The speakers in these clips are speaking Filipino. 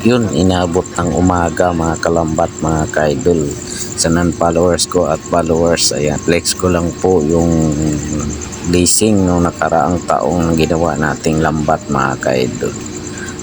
Yun, inaabot ng umaga mga kalambat, mga kaidol. Sa non-followers ko at followers, ayan, flex ko lang po yung blessing no nakaraang taong ginawa nating lambat mga kaidol.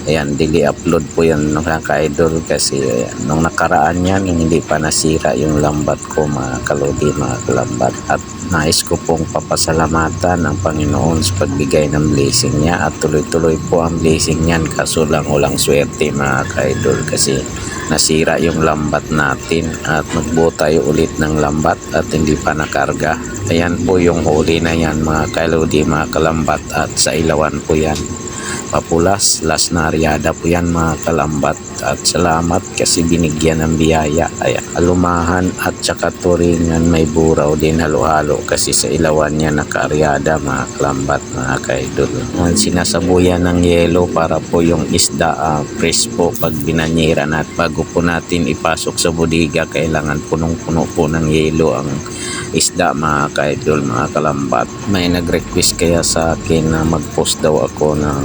Ayan, dili upload po yan mga ka-idol kasi ayan, nung nakaraan yan, hindi pa nasira yung lambat ko mga kalodi, mga kalambat. At nais ko pong papasalamatan ang Panginoon sa pagbigay ng blessing niya at tuloy-tuloy po ang blessing niyan kaso lang walang swerte mga ka-idol kasi nasira yung lambat natin at magbuo tayo ulit ng lambat at hindi pa nakarga. Ayan po yung huli na yan mga kalodi, mga kalambat at sa ilawan po yan papulas las na aryada po yan mga kalambat. At salamat kasi binigyan ng biyaya. Ay alumahan at saka turingan may buraw din halo-halo kasi sa ilawan niya nakaaryada mga kalambat mga kaidol. Ang sinasabuyan ng yelo para po yung isda uh, fresh po pag binanyera na at bago po natin ipasok sa bodega kailangan punong-puno po ng yelo ang isda mga kaidol mga kalambat. May nag-request kaya sa akin na mag-post daw ako ng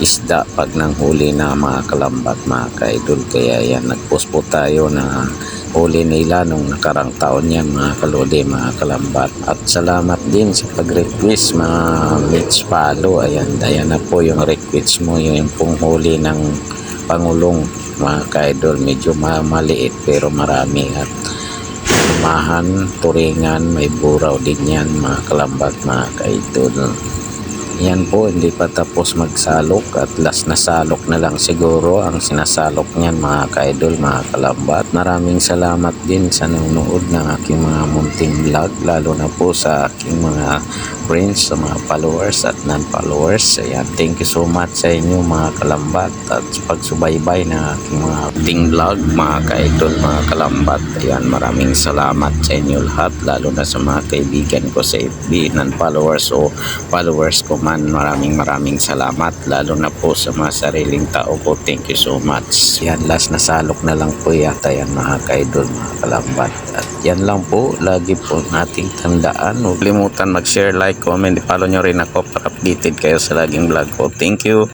isda pag nang huli na mga kalambat mga kaidol. Kaya yan nagpost po tayo na huli nila nung nakarang taon yan mga kalode mga kalambat. At salamat din sa pag-request mga Mitch Palo. Ayan, ayan na po yung request mo yung pong huli ng Pangulong mga kaidol. Medyo ma- maliit pero marami. At tumahan, turingan, may buraw din yan mga kalambat mga kaidol yan po, hindi pa tapos magsalok at last na salok na lang siguro ang sinasalok niyan mga kaidol, mga kalambat. Maraming salamat din sa nanonood ng aking mga munting vlog, lalo na po sa aking mga friends, sa mga followers at non-followers. Ayan, thank you so much sa inyo mga kalambat at sa pagsubaybay ng aking mga munting vlog, mga kaidol, mga kalambat. Ayan, maraming salamat sa inyo lahat, lalo na sa mga kaibigan ko sa FB, non-followers o followers ko man maraming maraming salamat lalo na po sa mga sariling tao ko thank you so much yan last na salok na lang po yata yan mga kaidol mga kalambat at yan lang po. Lagi po nating tandaan. Huwag limutan mag share like comment follow nyo rin ako para updated kayo sa laging vlog ko. Thank you